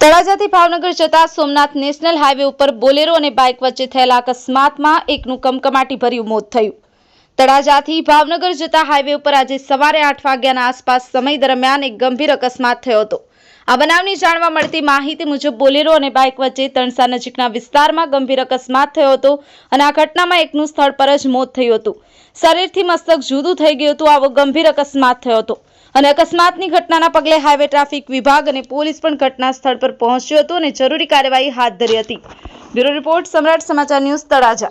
તળાજાથી ભાવનગર જતા Somnath national highway ઉપર Bolero અને બાઇક વચ્ચે થયેલા અકસ્માતમાં એકનું કમકમાટી ભર્યું મોત થયું. તળાજાથી ભાવનગર જતા હાઈવે ઉપર આજે સવારે આઠ વાગ્યાના આસપાસ સમય દરમિયાન એક ગંભીર અકસ્માત થયો હતો. આ બનાવની જાણવા મળતી માહિતી મુજબ બોલેરો અને બાઇક વચ્ચે તણસા નજીકના વિસ્તારમાં ગંભીર અકસ્માત થયો હતો અને આ ઘટનામાં એકનું સ્થળ પર જ મોત થયું હતું. શરીરથી મસ્તક જુદું થઈ ગયું હતું, આવો ગંભીર અકસ્માત થયો હતો. અને અકસ્માતની ઘટનાના પગલે હાઈવે ટ્રાફિક વિભાગ અને પોલીસ પણ ઘટના સ્થળ પર પહોંચ્યો હતો અને જરૂરી કાર્યવાહી હાથ ધરી હતી. બ્યુરો રિપોર્ટ સમ્રાટ સમાચાર ન્યૂઝ તળાજા.